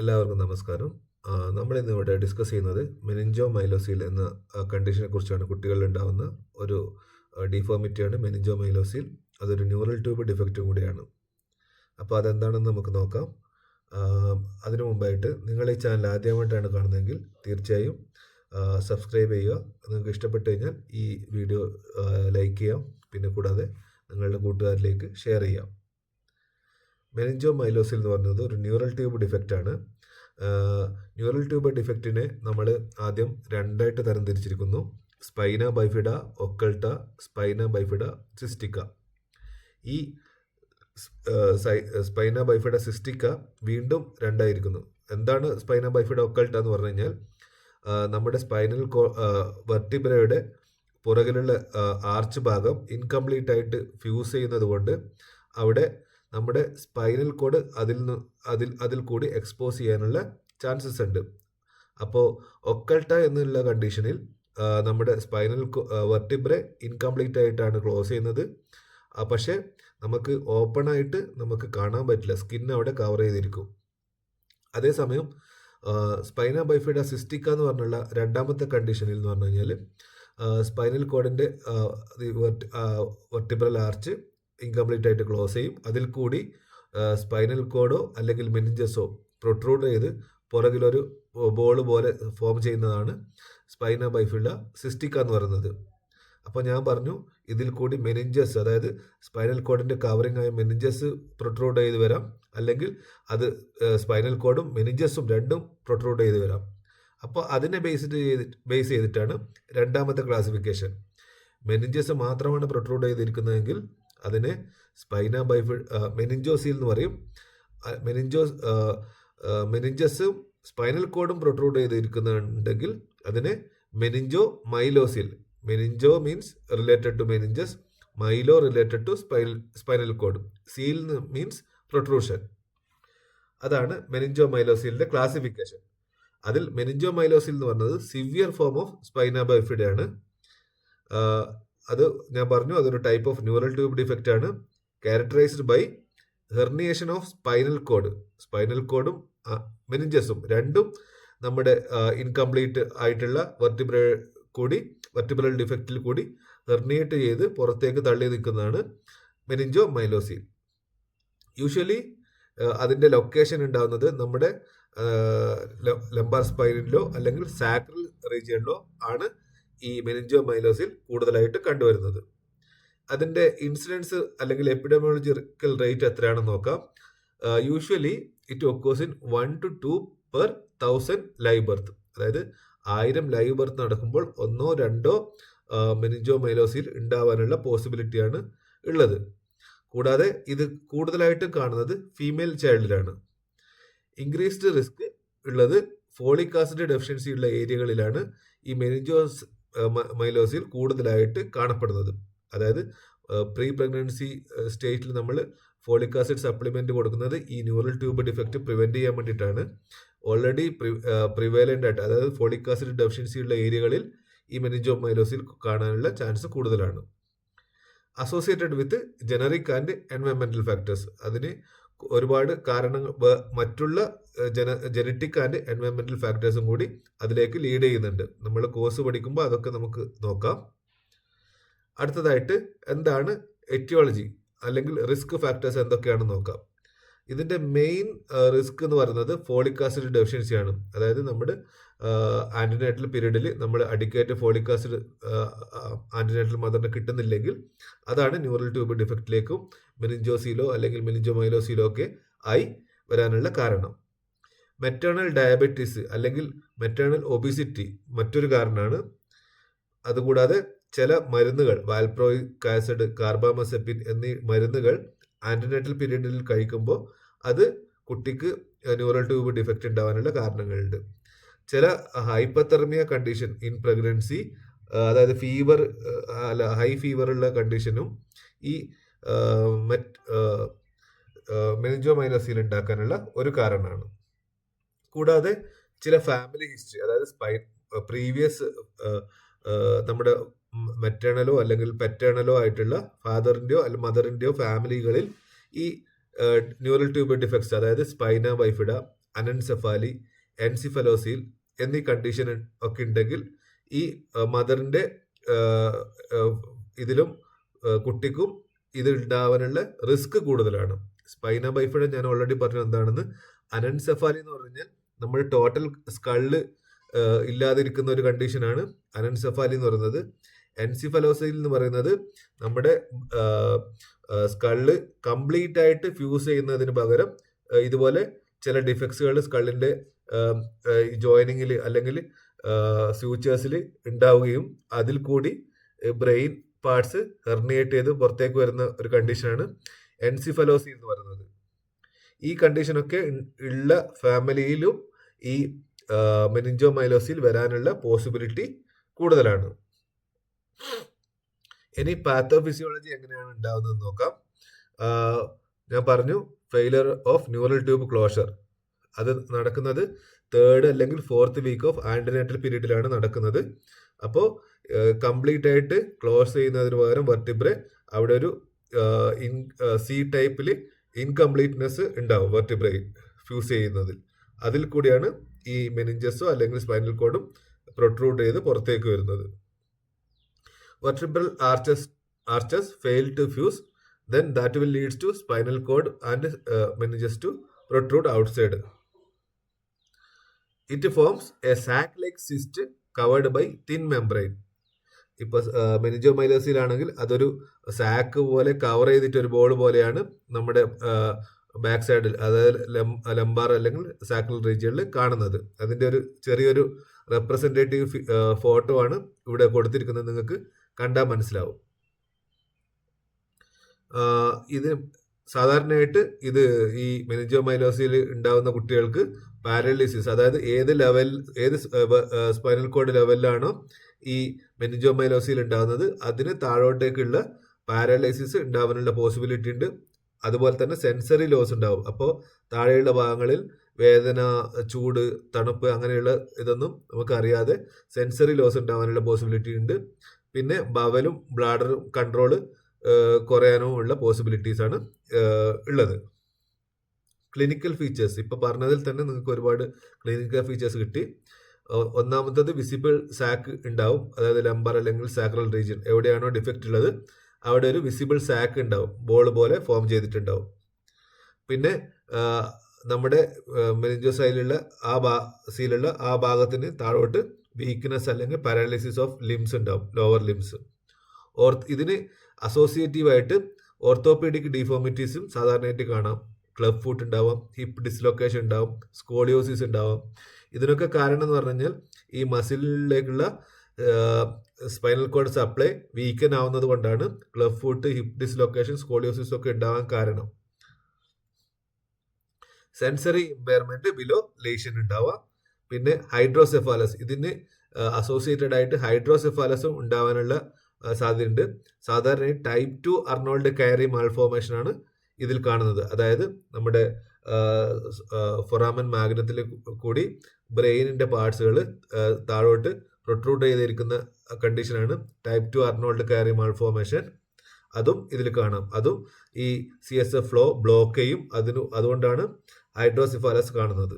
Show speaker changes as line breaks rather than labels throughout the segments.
എല്ലാവർക്കും നമസ്കാരം. നമ്മൾ ഇന്ന് ഇവിടെ ഡിസ്കസ് ചെയ്യുന്നത് മെനിഞ്ചോ മൈലോസിൽ എന്ന കണ്ടീഷനെ കുറിച്ചാണ്. കുട്ടികളിൽ ഉണ്ടാകുന്ന ഒരു ഡിഫോമിറ്റിയാണ് മെനിഞ്ചോ മൈലോസിൽ അതൊരു ന്യൂറൽ ട്യൂബ് ഡിഫക്റ്റ് കൂടിയാണ്. അപ്പോൾ അതെന്താണെന്ന് നമുക്ക് നോക്കാം. അതിനു മുമ്പായിട്ട് നിങ്ങൾ ഈ ചാനൽ ആദ്യമായിട്ടാണ് കാണുന്നതെങ്കിൽ തീർച്ചയായും സബ്സ്ക്രൈബ് ചെയ്യുക. നിങ്ങൾക്ക് ഇഷ്ടപ്പെട്ട് കഴിഞ്ഞാൽ ഈ വീഡിയോ ലൈക്ക് ചെയ്യാം. പിന്നെ കൂടാതെ നിങ്ങളുടെ കൂട്ടുകാരിലേക്ക് ഷെയർ ചെയ്യാം. മെനിഞ്ചോ മൈലോസിൽ എന്ന് പറയുന്നത് ഒരു ന്യൂറൽ ട്യൂബ് ഡിഫക്റ്റ് ആണ് ന്യൂറൽ ട്യൂബ് ഡിഫക്റ്റിനെ നമ്മൾ ആദ്യം രണ്ടായിട്ട് തരംതിരിച്ചിരിക്കുന്നു. Spina bifida occulta spina bifida cystica. ഈ സ്പൈന ബൈഫിഡ സിസ്റ്റിക്ക വീണ്ടും രണ്ടായിരിക്കുന്നു. എന്താണ് സ്പൈന ബൈഫിഡ ഒക്കൾട്ട എന്ന് പറഞ്ഞു കഴിഞ്ഞാൽ നമ്മുടെ സ്പൈനൽ കോ വെർട്ടിബ്രയുടെ പുറകിലുള്ള ആർച്ച് ഭാഗം ഇൻകംപ്ലീറ്റ് ആയിട്ട് ഫ്യൂസ് ചെയ്യുന്നത് കൊണ്ട് അവിടെ നമ്മുടെ സ്പൈനൽ കോഡ് അതിൽ നിന്ന് അതിൽ അതിൽ കൂടി എക്സ്പോസ് ചെയ്യാനുള്ള ചാൻസസ് ഉണ്ട്. അപ്പോൾ ഒക്കൾട്ട എന്നുള്ള കണ്ടീഷനിൽ നമ്മുടെ സ്പൈനൽ വെർട്ടിബ്രെ ഇൻകംപ്ലീറ്റ് ആയിട്ടാണ് ക്ലോസ് ചെയ്യുന്നത്. പക്ഷേ നമുക്ക് ഓപ്പൺ ആയിട്ട് നമുക്ക് കാണാൻ പറ്റില്ല. സ്കിൻ അവിടെ കവർ ചെയ്തിരിക്കും. അതേസമയം സ്പൈന ബൈഫിഡ സിസ്റ്റിക്ക എന്ന് പറഞ്ഞുള്ള രണ്ടാമത്തെ കണ്ടീഷനിൽ എന്ന് പറഞ്ഞു കഴിഞ്ഞാൽ സ്പൈനൽ കോഡിന്റെ വെർട്ടിബ്രൽ ആർച്ച് ഇൻകംപ്ലീറ്റ് ആയിട്ട് ക്ലോസ് ചെയ്യും. അതിൽ കൂടി സ്പൈനൽ കോഡോ അല്ലെങ്കിൽ മെനിഞ്ചസോ പ്രൊട്രൂഡ് ചെയ്ത് പുറകിലൊരു ബോൾ പോലെ ഫോം ചെയ്യുന്നതാണ് സ്പൈന ബൈഫിള്ള സിസ്റ്റിക്ക എന്ന് പറയുന്നത്. അപ്പോൾ ഞാൻ പറഞ്ഞു ഇതിൽ കൂടി മെനിഞ്ചസ് അതായത് സ്പൈനൽ കോഡിന്റെ കവറിംഗ് ആയ മെനിഞ്ചസ് പ്രൊട്രൂഡ് ചെയ്ത് വരാം. അല്ലെങ്കിൽ അത് സ്പൈനൽ കോഡും മെനിഞ്ചസും രണ്ടും പ്രൊട്രൂഡ് ചെയ്ത് വരാം. അപ്പോൾ അതിനെ ബേസ് ചെയ്ത് ബേസ് ചെയ്തിട്ടാണ് രണ്ടാമത്തെ ക്ലാസിഫിക്കേഷൻ മെനിഞ്ചസ് മാത്രമാണ് പ്രൊട്രൂഡ് ചെയ്തിരിക്കുന്നതെങ്കിൽ അതിനെ സ്പൈന ബൈഫിഡ് മെനിഞ്ചോസിൽ എന്ന് പറയും. മെനിഞ്ചോസ് മെനിഞ്ചസും സ്പൈനൽ കോഡും പ്രൊട്രൂഡ് ചെയ്തിരിക്കുന്നുണ്ടെങ്കിൽ അതിന് meningomyelocele meningo means related to meninges myelo related to spinal cord cele means protrusion. അതാണ് മെനിഞ്ചോ മൈലോസിലിന്റെ ക്ലാസിഫിക്കേഷൻ. അതിൽ മെനിഞ്ചോ മൈലോസിൽ എന്ന് പറഞ്ഞത് സിവിയർ ഫോം ഓഫ് സ്പൈന ബൈഫിഡയാണ് അത് ഞാൻ പറഞ്ഞു അതൊരു type of neural tube defect ആണ്. Characterised by herniation of spinal cord spinal കോഡും മെനിഞ്ചസും രണ്ടും നമ്മുടെ ഇൻകംപ്ലീറ്റ് ആയിട്ടുള്ള വെർട്ടിബ്ര കൂടി വെർട്ടിബ്രൽ ഡിഫക്റ്റിൽ കൂടി ഹെർണിയേറ്റ് ചെയ്ത് പുറത്തേക്ക് തള്ളി നിൽക്കുന്നതാണ് മെനിഞ്ചോ മൈലോസീൻ യൂഷ്വലി അതിന്റെ ലൊക്കേഷൻ ഉണ്ടാകുന്നത് നമ്മുടെ ലംബാർ സ്പൈനിലോ അല്ലെങ്കിൽ സാക്രൽ റീജിയനിലോ ആണ് ഈ മെനിഞ്ചോ മൈലോസിൽ കൂടുതലായിട്ട് കണ്ടുവരുന്നത്. അതിന്റെ ഇൻസിഡൻസ് അല്ലെങ്കിൽ എപ്പിഡമിയോളജിക്കൽ റേറ്റ് എത്രയാണെന്ന് നോക്കാം. Usually it ഒക്കോസിൻ in one two two per thousand live birth അതായത് ആയിരം ലൈവ് ബർത്ത് നടക്കുമ്പോൾ ഒന്നോ രണ്ടോ മെനിഞ്ചോ മൈലോസിൽ ഉണ്ടാവാനുള്ള പോസിബിലിറ്റിയാണ് ഉള്ളത്. കൂടാതെ ഇത് കൂടുതലായിട്ടും കാണുന്നത് ഫീമെയിൽ ചൈൽഡിലാണ് ഇൻക്രീസ്ഡ് റിസ്ക് ഉള്ളത് ഫോളിക് ആസിഡ് ഡെഫിഷ്യൻസി ഉള്ള ഏരിയകളിലാണ് ഈ മെനിഞ്ചോസ് മൈലോസിൽ കൂടുതലായിട്ട് കാണപ്പെടുന്നത്. അതായത് പ്രീ പ്രഗ്നൻസി സ്റ്റേറ്റിൽ നമ്മൾ ഫോളിക് ആസിഡ് സപ്ലിമെന്റ് കൊടുക്കുന്നത് ഈ ന്യൂറൽ ട്യൂബ് ഡിഫക്റ്റ് പ്രിവെന്റ് ചെയ്യാൻ വേണ്ടിയിട്ടാണ്. ഓൾറെഡി പ്രിവേലന്റ് ആയിട്ട് അതായത് ഫോളിക് ആസിഡ് ഡെഫിഷ്യൻസി ഉള്ള ഏരിയകളിൽ ഈ മെനിഞ്ചോ മൈലോസിൽ കാണാനുള്ള ചാൻസ് കൂടുതലാണ്. അസോസിയേറ്റഡ് വിത്ത് ജനറിക് ആൻഡ് എൻവയൺമെന്റൽ ഫാക്ടേഴ്സ്. അതിന് ഒരുപാട് കാരണങ്ങൾ മറ്റുള്ള ജന ജനറ്റിക് ആൻഡ് എൻവയൺമെന്റൽ ഫാക്ടേഴ്സും കൂടി അതിലേക്ക് ലീഡ് ചെയ്യുന്നുണ്ട്. നമ്മൾ കോഴ്സ് പഠിക്കുമ്പോൾ അതൊക്കെ നമുക്ക് നോക്കാം. അടുത്തതായിട്ട് എന്താണ് എറ്റിയോളജി അല്ലെങ്കിൽ റിസ്ക് ഫാക്ടേഴ്സ് എന്തൊക്കെയാണെന്ന് നോക്കാം. ഇതിന്റെ മെയിൻ റിസ്ക് എന്ന് പറയുന്നത് ഫോളിക് ആസിഡ് ഡെഫിഷ്യൻസിയാണ് അതായത് നമ്മുടെ ആന്റിനേറ്റൽ പീരീഡിൽ നമ്മൾ അഡിക്കേറ്റ് ഫോളിക് ആസിഡ് ആന്റിനേറ്റൽ മദറിന് കിട്ടുന്നില്ലെങ്കിൽ അതാണ് ന്യൂറൽ ട്യൂബ് ഡിഫക്റ്റിലേക്കും മെനിഞ്ചോസിലോ അല്ലെങ്കിൽ മെനിഞ്ചോമൈലോസീലോ ഒക്കെ ആയി വരാനുള്ള കാരണം. മെറ്റേണൽ ഡയബറ്റീസ് അല്ലെങ്കിൽ മെറ്റേണൽ ഒബിസിറ്റി മറ്റൊരു കാരണമാണ്. അതുകൂടാതെ ചില മരുന്നുകൾ വാൽപ്രോയിക് ആസിഡ് കാർബാമസെപ്പിൻ എന്നീ മരുന്നുകൾ ആന്റിനേറ്റൽ പീരീഡിൽ കഴിക്കുമ്പോൾ അത് കുട്ടിക്ക് ന്യൂറൽ ട്യൂബ് ഡിഫക്റ്റ് ഉണ്ടാവാനുള്ള കാരണങ്ങളുണ്ട്. ചില ഹൈപ്പർതെർമിയ കണ്ടീഷൻ ഇൻ പ്രഗ്നൻസി അതായത് ഫീവർ അല്ല ഹൈ ഫീവർ ഉള്ള കണ്ടീഷനും ഈ മെറ്റ് മെനിജോമൈനസിൽ ഉണ്ടാക്കാനുള്ള ഒരു കാരണമാണ്. കൂടാതെ ചില ഫാമിലി ഹിസ്റ്ററി അതായത് സ്പൈ പ്രീവിയസ് നമ്മുടെ മെറ്റേണലോ അല്ലെങ്കിൽ പെറ്റേണലോ ആയിട്ടുള്ള ഫാദറിന്റെയോ അല്ലെങ്കിൽ മദറിന്റെയോ ഫാമിലികളിൽ ഈ ന്യൂറൽ ട്യൂബ് ഡിഫക്ട്സ് അതായത് സ്പൈന ബൈഫിഡ അനൻസെഫാലി എൻസിഫലോസിൽ എന്നീ കണ്ടീഷൻ ഒക്കെ ഉണ്ടെങ്കിൽ ഈ മദറിന്റെ ഇതിലും കുട്ടിക്കും ഇത് ഉണ്ടാവാനുള്ള റിസ്ക് കൂടുതലാണ്. സ്പൈന ബൈഫിഡ ഞാൻ ഓൾറെഡി പറഞ്ഞു എന്താണെന്ന്? അനൻസെഫാലി എന്ന് പറഞ്ഞാൽ നമ്മൾ ടോട്ടൽ സ്കൾ ഇല്ലാതിരിക്കുന്ന ഒരു കണ്ടീഷനാണ് അനൻസെഫാലി എന്ന് പറയുന്നത് എൻസിഫലോസൈൽ എന്ന് പറയുന്നത് നമ്മുടെ സ്കള്ള് കംപ്ലീറ്റ് ആയിട്ട് ഫ്യൂസ് ചെയ്യുന്നതിന് പകരം ഇതുപോലെ ചില ഡിഫക്ട്സുകൾ സ്കള്ളിന്റെ ജോയിനിങ്ങിൽ അല്ലെങ്കിൽ ഫ്യൂച്ചേഴ്സിൽ ഉണ്ടാവുകയും അതിൽ കൂടി ബ്രെയിൻ പാർട്സ് ഹെർണിയേറ്റ് ചെയ്ത് പുറത്തേക്ക് വരുന്ന ഒരു കണ്ടീഷനാണ് എൻസിഫലോസി എന്ന് പറയുന്നത്. ഈ കണ്ടീഷനൊക്കെ ഉള്ള ഫാമിലിയിലും ഈ മെനിഞ്ചോ മൈലോസിൽ വരാനുള്ള പോസിബിലിറ്റി കൂടുതലാണ്. ഇനി പാത്തോഫിസിയോളജി എങ്ങനെയാണ് ഉണ്ടാവുന്നത് നോക്കാം. ഞാൻ പറഞ്ഞു failure of neural tube closure അത് നടക്കുന്നത് തേർഡ് അല്ലെങ്കിൽ ഫോർത്ത് വീക്ക് ഓഫ് ആന്റിനേറ്റൽ പീരീഡിലാണ് നടക്കുന്നത്. അപ്പോൾ കംപ്ലീറ്റ് ആയിട്ട് ക്ലോസ് ചെയ്യുന്നതിന് പകരം വെർട്ടിബ്രെ അവിടെ ഒരു ഇൻ സി ടൈപ്പിൽ ഇൻകംപ്ലീറ്റ്നെസ് ഉണ്ടാവും വെർട്ടിബ്രെ ഫ്യൂസ് ചെയ്യുന്നതിൽ. അതിൽ കൂടിയാണ് ഈ മെനിഞ്ചസോ അല്ലെങ്കിൽ സ്പൈനൽ കോഡും പ്രൊട്രൂഡ് ചെയ്ത് പുറത്തേക്ക് വരുന്നത്. Vertebral arches arches fail to fuse then that will leads to spinal cord and uh, meninges to protrude outside. It forms a sac-like cyst covered by thin membrane. ഇപ്പൊ മെനിജോമൈലോസിലാണെങ്കിൽ അതൊരു സാക്ക് പോലെ cover ചെയ്തിട്ട് ഒരു ball പോലെയാണ് നമ്മുടെ back സൈഡിൽ അതായത് lumbar അല്ലെങ്കിൽ സാക്കിൾ റീജിയനിൽ കാണുന്നത് അതിന്റെ ഒരു ചെറിയൊരു റെപ്രസെന്റേറ്റീവ് ഫോട്ടോ ആണ് ഇവിടെ കൊടുത്തിരിക്കുന്നത് നിങ്ങൾക്ക് കണ്ടാൽ മനസ്സിലാവും. ഇത് സാധാരണയായിട്ട് ഇത് ഈ മെനിജോമൈലോസിൽ ഉണ്ടാകുന്ന കുട്ടികൾക്ക് പാരലിസിസ് അതായത് ഏത് ലെവൽ ഏത് സ്പൈനൽ കോഡ് ലെവലിലാണോ ഈ മെനിജോമൈലോസിൽ ഉണ്ടാകുന്നത് അതിന് താഴോട്ടേക്കുള്ള പാരലൈസിസ് ഉണ്ടാവാനുള്ള പോസിബിലിറ്റി ഉണ്ട്. അതുപോലെ തന്നെ സെൻസറി ലോസ് ഉണ്ടാവും. അപ്പോൾ താഴെയുള്ള ഭാഗങ്ങളിൽ വേദന ചൂട് തണുപ്പ് അങ്ങനെയുള്ള ഇതൊന്നും നമുക്കറിയാതെ സെൻസറി ലോസ് ഉണ്ടാവാനുള്ള പോസിബിലിറ്റി ഉണ്ട്. പിന്നെ ബവലും ബ്ലാഡറും കൺട്രോൾ കുറയാനോ ഉള്ള പോസിബിലിറ്റീസ് ആണ് ഉള്ളത്. ക്ലിനിക്കൽ ഫീച്ചേഴ്സ് ഇപ്പൊ പറഞ്ഞതിൽ തന്നെ നിങ്ങൾക്ക് ഒരുപാട് ക്ലിനിക്കൽ ഫീച്ചേഴ്സ് കിട്ടി. ഒന്നാമത്തത് വിസിബിൾ സാക്ക് ഉണ്ടാവും. അതായത് ലംബർ അല്ലെങ്കിൽ സാക്രൽ റീജിയൻ എവിടെയാണോ ഡിഫക്റ്റ് ഉള്ളത് അവിടെ ഒരു വിസിബിൾ സാക്ക് ഉണ്ടാവും. ബോൾ പോലെ ഫോം ചെയ്തിട്ടുണ്ടാവും. പിന്നെ നമ്മുടെ മെനിഞ്ചോസൈലുള്ള ആ ഭാ സീലുള്ള ആ ഭാഗത്തിന് താഴോട്ട് വീക്ക്നെസ് അല്ലെങ്കിൽ പാരാലിസിസ് ഓഫ് ലിംസ് ഉണ്ടാവും ലോവർ ലിംസ് ഓർ ഇതിന് അസോസിയേറ്റീവ് ആയിട്ട് ഓർത്തോപീഡിക് ഡിഫോമിറ്റീസും സാധാരണയായിട്ട് കാണാം. ക്ലബ് ഫുട്ട് ഉണ്ടാവാം ഹിപ്പ് ഡിസ്ലൊക്കേഷൻ ഉണ്ടാവും സ്കോളിയോസിസ് ഉണ്ടാവാം. ഇതിനൊക്കെ കാരണം എന്ന് പറഞ്ഞു കഴിഞ്ഞാൽ ഈ മസിലിലേക്കുള്ള സ്പൈനൽ കോഡ് സപ്ലൈ വീക്കൻ ആവുന്നത് കൊണ്ടാണ് club foot hip dislocation scoliosis ഒക്കെ ഉണ്ടാവാൻ കാരണം. സെൻസറി ഇമ്പയർമെന്റ് ബിലോ ലേഷൻ ഉണ്ടാവാം പിന്നെ ഹൈഡ്രോസെഫാലസ്. ഇതിന് അസോസിയേറ്റഡ് ആയിട്ട് ഹൈഡ്രോസെഫാലസും ഉണ്ടാവാനുള്ള സാധ്യതയുണ്ട്. സാധാരണ ടൈപ്പ് ടു അർണോൾഡ് കയറി മാൾഫോർമേഷൻ ആണ് ഇതിൽ കാണുന്നത്. അതായത് നമ്മുടെ ഫൊറാമൻ മാഗ്നത്തിൽ കൂടി ബ്രെയിനിന്റെ പാർട്സുകൾ താഴോട്ട് പ്രൊട്രൂഡ് ചെയ്തിരിക്കുന്ന കണ്ടീഷനാണ് ടൈപ്പ് ടു അർണോൾഡ് കയറി മാൾഫോർമേഷൻ അതും ഇതിൽ കാണാം. അതും ഈ C S F flow block ചെയ്യും. അതിനു അതുകൊണ്ടാണ് ഹൈഡ്രോസിഫാലസ് കാണുന്നത്.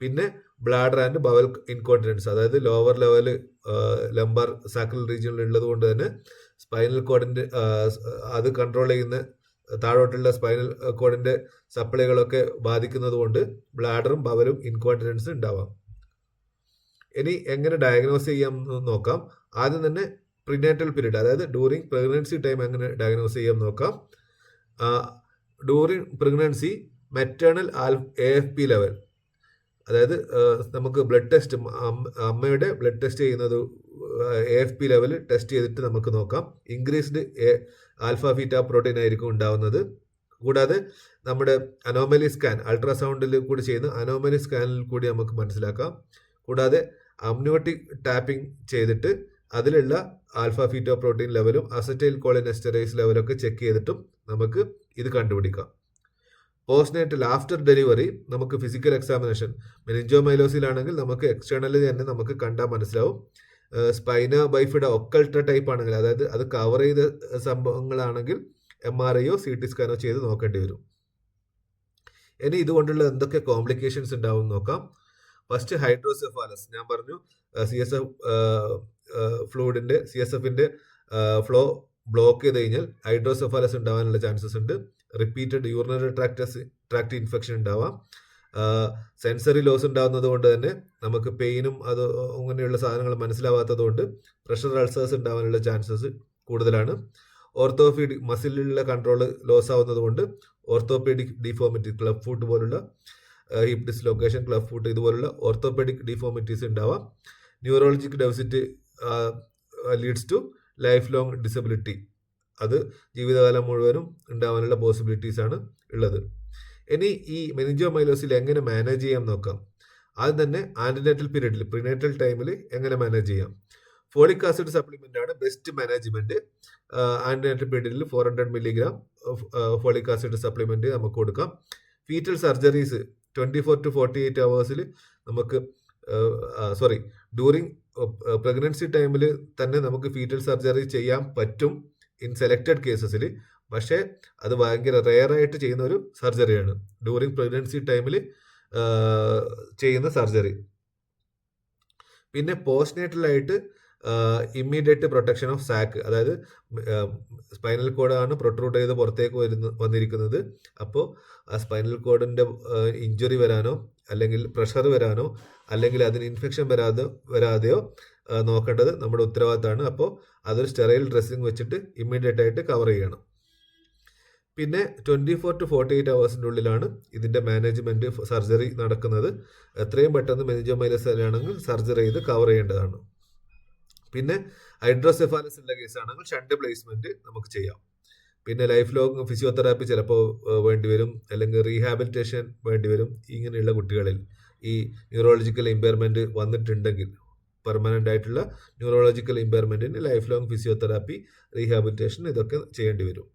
പിന്നെ ബ്ലാഡർ ആൻഡ് ബവൽ ഇൻകോണ്ടിനൻസ് അതായത് ലോവർ ലെവൽ ലംബർ സാക്കൽ റീജിയനിൽ ഉള്ളത് കൊണ്ട് തന്നെ സ്പൈനൽ കോഡിന്റെ അത് കൺട്രോൾ ചെയ്യുന്ന താഴോട്ടുള്ള സ്പൈനൽ കോഡിന്റെ സപ്ലൈകളൊക്കെ ബാധിക്കുന്നത് കൊണ്ട് ബ്ലാഡറും ബവലും ഇൻകോണ്ടിനൻസ് ഉണ്ടാവാം. ഇനി എങ്ങനെ ഡയഗ്നോസ് ചെയ്യാം എന്ന് നോക്കാം. ആദ്യം തന്നെ പ്രിനാറ്റൽ പീരീഡ് അതായത് ഡ്യൂറിങ് പ്രഗ്നൻസി ടൈം എങ്ങനെ ഡയഗ്നോസ് ചെയ്യാം നോക്കാം. ഡ്യൂറിങ് പ്രഗ്നൻസി മെറ്റേണൽ ആൽ എ എഫ് പി ലെവൽ അതായത് നമുക്ക് ബ്ലഡ് ടെസ്റ്റ് അമ്മയുടെ ബ്ലഡ് ടെസ്റ്റ് ചെയ്യുന്നത് A F P level test ചെയ്തിട്ട് നമുക്ക് നോക്കാം. ഇൻക്രീസ്ഡ് ആൽഫ ഫീറ്റ പ്രോട്ടീൻ ആയിരിക്കും ഉണ്ടാവുന്നത്. കൂടാതെ നമ്മുടെ അനോമലി സ്കാൻ അൾട്രാസൗണ്ടിൽ കൂടി ചെയ്യുന്ന അനോമലി സ്കാനിൽ കൂടി നമുക്ക് മനസ്സിലാക്കാം. കൂടാതെ അമ്നോട്ടിക് ടാപ്പിംഗ് ചെയ്തിട്ട് അതിലുള്ള ആൽഫ ഫീറ്റോ പ്രോട്ടീൻ ലെവലും അസറ്റൈൽ കോളിനെസ്റ്ററൈസ് ലെവലൊക്കെ ചെക്ക് ചെയ്തിട്ടും നമുക്ക് ഇത് കണ്ടുപിടിക്കാം. പോസ്റ്റ്നേറ്റൽ ആഫ്റ്റർ ഡെലിവറി നമുക്ക് ഫിസിക്കൽ എക്സാമിനേഷൻ മെനിഞ്ചോമൈലോസിലാണെങ്കിൽ നമുക്ക് എക്സ്റ്റേണലി തന്നെ നമുക്ക് കണ്ടാൽ മനസ്സിലാവും. സ്പൈന ബൈഫിഡ ഒക്കൾട്ട ടൈപ്പ് ആണെങ്കിൽ അതായത് അത് കവർ ചെയ്ത സംഭവങ്ങളാണെങ്കിൽ എം ആർ ഐയോ സി ടി സ്കാനോ ചെയ്ത് നോക്കേണ്ടി വരും. ഇനി ഇതുകൊണ്ടുള്ള എന്തൊക്കെ കോംപ്ലിക്കേഷൻസ് ഉണ്ടാവും നോക്കാം. ഫസ്റ്റ് ഹൈഡ്രോസെഫാലസ് ഞാൻ പറഞ്ഞു സി എസ് എഫ് ഫ്ലൂയിഡിന്റെ സി എസ് എഫിന്റെ ഫ്ലോ ബ്ലോക്ക് ചെയ്ത് കഴിഞ്ഞാൽ ഹൈഡ്രോസെഫാലസ് ഉണ്ടാവാനുള്ള ചാൻസസ് ഉണ്ട്. Repeated urinary tracts tract infection ഉണ്ടാവാം. സെൻസറി ലോസ് ഉണ്ടാകുന്നത് കൊണ്ട് തന്നെ നമുക്ക് പെയിനും അത് അങ്ങനെയുള്ള സാധനങ്ങൾ മനസ്സിലാവാത്തത് കൊണ്ട് പ്രഷർ അൾസേഴ്സ് ഉണ്ടാവാനുള്ള ചാൻസസ് കൂടുതലാണ്. ഓർത്തോപീഡിക് മസിലിലുള്ള കൺട്രോൾ ലോസ് ആവുന്നത് കൊണ്ട് ഓർത്തോപീഡിക് ഡിഫോമിറ്റി ക്ലബ് ഫുട്ട് പോലുള്ള ഹിപ്പ് ഡിസ്ലൊക്കേഷൻ ക്ലബ് ഫുട്ട് ഇതുപോലുള്ള ഓർത്തോപീഡിക് ഡിഫോമിറ്റീസ് ഉണ്ടാവാം. Neurologic deficit leads to life long disability. അത് ജീവിതകാലം മുഴുവനും ഉണ്ടാവാനുള്ള പോസിബിലിറ്റീസ് ആണ് ഉള്ളത്. ഇനി ഈ മെനിഞ്ചോമൈലോസിൽ എങ്ങനെ മാനേജ് ചെയ്യാം നോക്കാം. ആദ്യം തന്നെ ആന്റിനേറ്റൽ പീരീഡിൽ പ്രിനേറ്റൽ ടൈമിൽ എങ്ങനെ മാനേജ് ചെയ്യാം. ഫോളിക് ആസിഡ് സപ്ലിമെന്റ് ആണ് ബെസ്റ്റ് മാനേജ്മെന്റ് ആന്റിനേറ്റൽ പീരീഡിൽ four hundred milligram folic acid supplement നമുക്ക് കൊടുക്കാം. Fetal surgeries twenty four to forty eight അവേഴ്സിൽ നമുക്ക് സോറി ഡ്യൂറിങ് പ്രഗ്നൻസി ടൈമിൽ തന്നെ നമുക്ക് ഫീറ്റൽ സർജറി ചെയ്യാൻ പറ്റും ഇൻ സെലക്റ്റഡ് കേസസിൽ പക്ഷേ അത് ഭയങ്കര റെയർ ആയിട്ട് ചെയ്യുന്ന ഒരു സർജറിയാണ് ഡ്യൂറിങ് പ്രഗ്നൻസി ടൈമിൽ ചെയ്യുന്ന സർജറി പിന്നെ പോസ്റ്റ്നേറ്റലായിട്ട് ഇമ്മീഡിയറ്റ് പ്രൊട്ടക്ഷൻ ഓഫ് സാക്ക് അതായത് സ്പൈനൽ കോഡാണ് പ്രൊട്രൂട്ട് ചെയ്ത് പുറത്തേക്ക് വരുന്ന വന്നിരിക്കുന്നത്. അപ്പോൾ ആ സ്പൈനൽ കോഡിന്റെ ഇഞ്ചുറി വരാനോ അല്ലെങ്കിൽ പ്രഷർ വരാനോ അല്ലെങ്കിൽ അതിന് ഇൻഫെക്ഷൻ വരാതെ വരാതെയോ നോക്കേണ്ടത് നമ്മുടെ ഉത്തരവാദിത്തമാണ്. അപ്പോൾ അതൊരു സ്റ്റെറൈൽ ഡ്രസ്സിങ് വെച്ചിട്ട് ഇമ്മീഡിയറ്റ് ആയിട്ട് കവർ ചെയ്യണം. പിന്നെ twenty four to forty eight അവേഴ്സിന്റെ ഉള്ളിലാണ് ഇതിന്റെ മാനേജ്മെന്റ് സർജറി നടക്കുന്നത്. എത്രയും പെട്ടെന്ന് മെനിജോമൈലസ് ആണെങ്കിൽ സർജറി ചെയ്ത് കവർ ചെയ്യേണ്ടതാണ്. പിന്നെ ഹൈഡ്രോസെഫാലസ് ഉള്ള കേസാണെങ്കിൽ ഷണ്ട് പ്ലേസ്മെന്റ് നമുക്ക് ചെയ്യാം. പിന്നെ ലൈഫ് ലോങ് ഫിസിയോതെറാപ്പി ചിലപ്പോൾ വേണ്ടിവരും അല്ലെങ്കിൽ റീഹാബിലിറ്റേഷൻ വേണ്ടിവരും ഇങ്ങനെയുള്ള കുട്ടികളിൽ ഈ ന്യൂറോളജിക്കൽ ഇമ്പയർമെന്റ് വന്നിട്ടുണ്ടെങ്കിൽ പെർമനന്റ് ആയിട്ടുള്ള ന്യൂറോളജിക്കൽ ഇമ്പയർമെന്റിന് ലൈഫ് ലോങ് ഫിസിയോതെറാപ്പി റീഹാബിലിറ്റേഷൻ ഇതൊക്കെ ചെയ്യേണ്ടി വരും.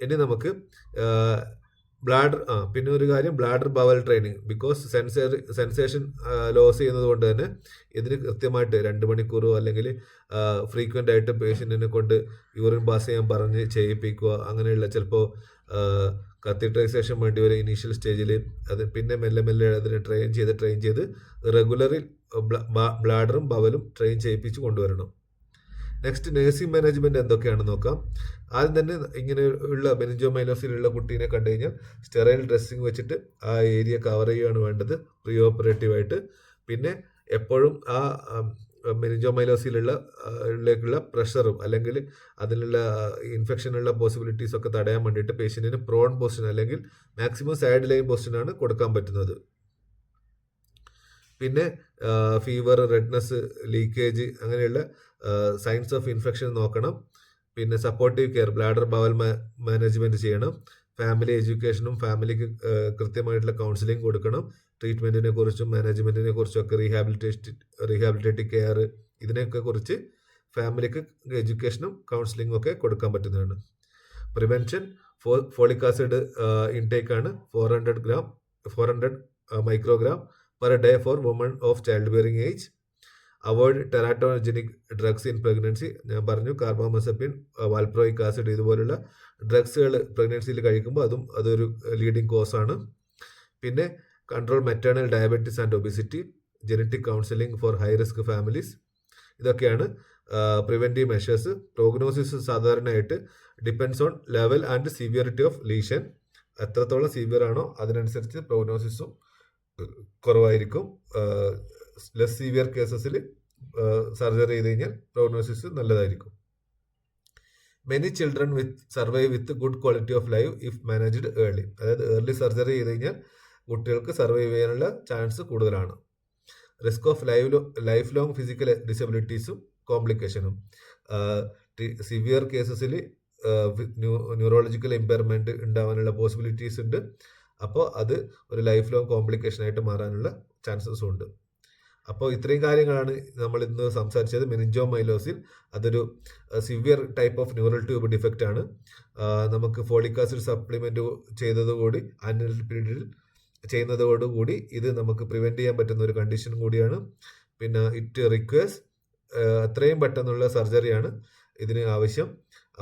ഇനി നമുക്ക് ബ്ലാഡർ ആ പിന്നെ ഒരു കാര്യം bladder bowel training because sensor sensation loss ചെയ്യുന്നത് കൊണ്ട് തന്നെ ഇതിന് കൃത്യമായിട്ട് രണ്ട് മണിക്കൂറോ അല്ലെങ്കിൽ ഫ്രീക്വന്റ് ആയിട്ട് പേഷ്യന്റിനെ കൊണ്ട് യൂറിൻ പാസ് ചെയ്യാൻ പറഞ്ഞ് ചെയ്യിപ്പിക്കുക അങ്ങനെയുള്ള ചിലപ്പോൾ കത്തീട്രൈസേഷൻ വേണ്ടി വരും ഇനീഷ്യൽ സ്റ്റേജിൽ അത് പിന്നെ മെല്ലെ മെല്ലെ അതിനെ ട്രെയിൻ ചെയ്ത് ട്രെയിൻ ചെയ്ത് റെഗുലറിൽ ബ്ലാഡറും ബവലും ട്രെയിൻ ചെയ്യിപ്പിച്ച് കൊണ്ടുവരണം. നെക്സ്റ്റ് നേഴ്സിംഗ് മാനേജ്മെന്റ് എന്തൊക്കെയാണ് നോക്കാം? ആദ്യം തന്നെ ഇങ്ങനെ ഉള്ള ബെനിജോമൈലോസിലുള്ള കുട്ടീനെ കണ്ടു കഴിഞ്ഞാൽ സ്റ്റെറൈൽ ഡ്രസ്സിങ് വെച്ചിട്ട് ആ ഏരിയ കവർ ചെയ്യുകയാണ് വേണ്ടത് പ്രീ ഓപ്പറേറ്റീവായിട്ട് പിന്നെ എപ്പോഴും ആ മെനിജോമൈലോസിലുള്ള ിലേക്കുള്ള പ്രഷറും അല്ലെങ്കിൽ അതിലുള്ള ഇൻഫെക്ഷനുള്ള പോസിബിലിറ്റീസ് ഒക്കെ തടയാൻ വേണ്ടിയിട്ട് പേഷ്യന്റിന് പ്രോൺ പോസ്റ്റൻ അല്ലെങ്കിൽ മാക്സിമം സൈഡ് ലൈൻ പോസ്റ്റനാണ് കൊടുക്കാൻ പറ്റുന്നത്. പിന്നെ ഫീവർ റെഡ്നെസ് ലീക്കേജ് അങ്ങനെയുള്ള സൈൻസ് ഓഫ് ഇൻഫെക്ഷൻ നോക്കണം. പിന്നെ supportive care bladder bowel management ചെയ്യണം. ഫാമിലി എഡ്യൂക്കേഷനും ഫാമിലിക്ക് കൃത്യമായിട്ടുള്ള കൗൺസിലിംഗ് കൊടുക്കണം. ട്രീറ്റ്മെന്റിനെ കുറിച്ചും മാനേജ്മെന്റിനെ കുറിച്ചും ഒക്കെ റീഹാബിലിറ്റേഷൻ റീഹാബിലിറ്റേറ്റീവ് കെയർ ഇതിനെയൊക്കെ കുറിച്ച് ഫാമിലിക്ക് എഡ്യൂക്കേഷനും കൗൺസിലിംഗും ഒക്കെ കൊടുക്കാൻ പറ്റുന്നതാണ്. Prevention for folic acid intake ആണ്. Four hundred gram four hundred microgram per day for woman of child bearing age avoid teratogenic drugs in pregnancy ഞാൻ പറഞ്ഞു കാർബോമസപ്പിൻ വാൽപ്രോയിക് ആസിഡ് ഇതുപോലുള്ള ഡ്രഗ്സുകൾ പ്രഗ്നൻസിയിൽ കഴിക്കുമ്പോൾ അതും അതൊരു ലീഡിങ് ആണ്. പിന്നെ control maternal diabetes and obesity genetic counselling for high risk families ഇതൊക്കെയാണ് preventive measures prognosis സാധാരണയായിട്ട് depends on level and severity of lesion എത്രത്തോളം സിവിയർ ആണോ അതിനനുസരിച്ച് പ്രോഗ്നോസിസും കുറവായിരിക്കും. ലെസ് സിവിയർ കേസസിൽ സർജറി ചെയ്ത് കഴിഞ്ഞാൽ പ്രോഗ്നോസിസ് നല്ലതായിരിക്കും. Many children with survive with good quality of life if managed early അതായത് ഏർലി സർജറി ചെയ്ത് കഴിഞ്ഞാൽ കുട്ടികൾക്ക് സർവൈവ് ചെയ്യാനുള്ള ചാൻസ് കൂടുതലാണ്. Risk of live life long physical ഡിസബിലിറ്റീസും കോംപ്ലിക്കേഷനും സിവിയർ കേസസിൽ ന്യൂറോളജിക്കൽ ഇമ്പയർമെന്റ് ഉണ്ടാവാനുള്ള പോസിബിലിറ്റീസ് ഉണ്ട്. അപ്പോൾ അത് ഒരു ലൈഫ് ലോങ് കോംപ്ലിക്കേഷൻ ആയിട്ട് മാറാനുള്ള ചാൻസസും ഉണ്ട്. അപ്പോൾ ഇത്രയും കാര്യങ്ങളാണ് നമ്മൾ ഇന്ന് സംസാരിച്ചത്. മെനിഞ്ചോ മൈലോസിൽ അതൊരു severe type of neural tube defect ആണ്. നമുക്ക് ഫോളിക് ആസിഡ് സപ്ലിമെന്റ് ചെയ്തതുകൂടി ആനുവൽ പീരീഡിൽ ചെയ്യുന്നതോടുകൂടി ഇത് നമുക്ക് പ്രിവെന്റ് ചെയ്യാൻ പറ്റുന്ന ഒരു കണ്ടീഷൻ കൂടിയാണ്. പിന്നെ ഇറ്റ് റിക്വസ് അത്രയും പെട്ടെന്നുള്ള സർജറിയാണ് ഇതിന് ആവശ്യം.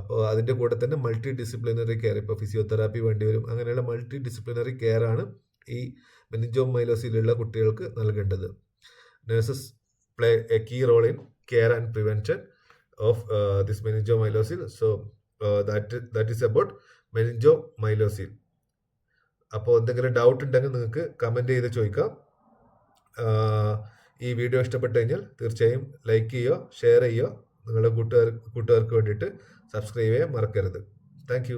അപ്പോൾ അതിന്റെ കൂടെ തന്നെ മൾട്ടി ഡിസിപ്ലിനറി കെയർ ഇപ്പോൾ ഫിസിയോതെറാപ്പി വേണ്ടി വരും. അങ്ങനെയുള്ള മൾട്ടി ഡിസിപ്ലിനറി കെയർ ആണ് ഈ മെനിഞ്ചോ മൈലോസിലുള്ള കുട്ടികൾക്ക് നൽകേണ്ടത്. Nurses play a key role in care and prevention of this meningomyelocele so that that is about meningomyelocele അപ്പോൾ എന്തെങ്കിലും ഡൗട്ട് ഉണ്ടെങ്കിൽ നിങ്ങൾക്ക് കമന്റ് ചെയ്ത് ചോദിക്കാം. ഈ വീഡിയോ ഇഷ്ടപ്പെട്ട് കഴിഞ്ഞാൽ തീർച്ചയായും ലൈക്ക് ചെയ്യുക ഷെയർ ചെയ്യുക. നിങ്ങളുടെ കൂട്ടുകാർ കൂട്ടുകാർക്ക് വേണ്ടിയിട്ട് സബ്സ്ക്രൈബ് ചെയ്യാൻ മറക്കരുത്. താങ്ക്